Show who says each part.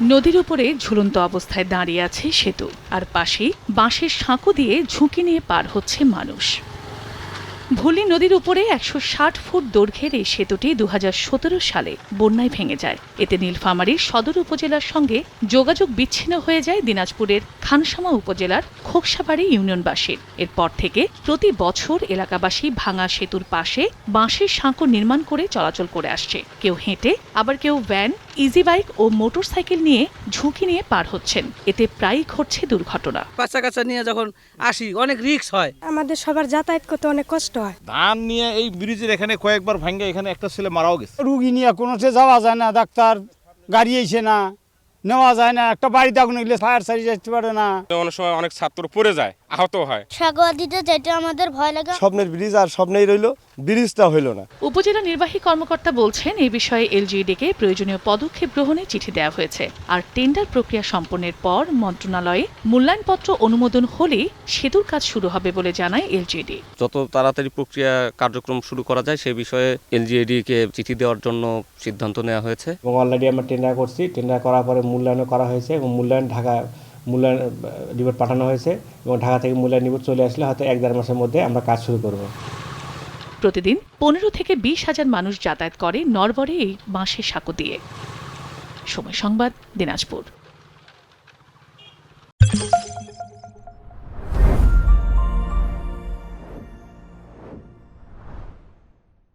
Speaker 1: নদীর উপরে ঝুলন্ত অবস্থায় দাঁড়িয়ে আছে সেতু, আর পাশেই বাঁশের সাঁকো দিয়ে ঝুঁকি নিয়ে পার হচ্ছে মানুষ। ভুলি নদীর উপরে একশো ষাট ফুট দৈর্ঘ্যের এই সেতুটি দু হাজার সতেরো সালে বন্যায় ভেঙে যায়। এতে নীলফামারীর সদর উপজেলার সঙ্গে যোগাযোগ বিচ্ছিন্ন হয়ে যায় দিনাজপুরের খানসামা উপজেলার খোকসাবাড়ি ইউনিয়নবাসীর। এরপর থেকে প্রতি বছর এলাকাবাসী ভাঙা সেতুর পাশে বাঁশের সাঁকো নির্মাণ করে চলাচল করে আসছে। কেউ হেঁটে, আবার কেউ ভ্যান ইজি বাইক ও মোটর সাইকেল নিয়ে ঝুঁকি নিয়ে পার হচ্ছেন। এতে প্রায়ই ঘটছে দুর্ঘটনা।
Speaker 2: বাচ্চা কাচ্চা নিয়ে যখন আসি অনেক রিস্ক হয়।
Speaker 3: আমাদের সবার যাতায়াত করতে অনেক কষ্ট হয়।
Speaker 4: ধান নিয়ে এই ব্রিজের এখানে কয়েকবার ভাঙ্গে এখানে একটা ছেলে মারাও গেছে।
Speaker 5: রুগী নিয়ে কোনো যাওয়া যায় না ডাক্তার গাড়ি এসে না। নেওয়া যায় না একটা বাড়িতে আগুন গেলে ফায়ার সার্ভিস আসতে পারে না।
Speaker 6: অনেক সময় অনেক ছাত্র পড়ে যায় আহত হয়।
Speaker 7: সাগোয়া দিতে যেটা আমাদের ভয় লাগে।
Speaker 8: স্বপ্নের ব্রিজ আর স্বপ্নেই রইল ব্রিজটা হইল না।
Speaker 1: উপজেলা নির্বাহী কর্মকর্তা বলছেন এই বিষয়ে এলজিইডিকে প্রয়োজনীয় পদক্ষেপ গ্রহণে চিঠি দেওয়া হয়েছে। আর টেন্ডার প্রক্রিয়া সম্পন্নের পর মন্ত্রণালয়ে মূল্যায়নপত্র অনুমোদন হলেই সেতুর কাজ শুরু হবে বলে জানায় এলজিইডি।
Speaker 9: যত তাড়াতাড়ি প্রক্রিয়া কার্যক্রম শুরু করা যায় সেই বিষয়ে এলজিএডিকে চিঠি দেওয়ার জন্য সিদ্ধান্ত নেওয়া হয়েছে।
Speaker 10: এবং অলরেডি আমরা টেন্ডার করছি। টেন্ডার করার পরে মূল্যায়নও করা হয়েছে এবং মূল্যায়ন ঢাকা, মূল্যায়ন রিপোর্ট পাঠানো হয়েছে এবং ঢাকা থেকে মূল্যায়ন রিপোর্ট চলে আসলে হয়তো এক দেড় মাসের মধ্যে আমরা কাজ শুরু করব।
Speaker 1: প্রতিদিন পনেরো থেকে বিশ হাজার মানুষ যাতায়াত করে নরবরে এই বাঁশের সাঁকো দিয়ে। সময় সংবাদ, দিনাজপুর।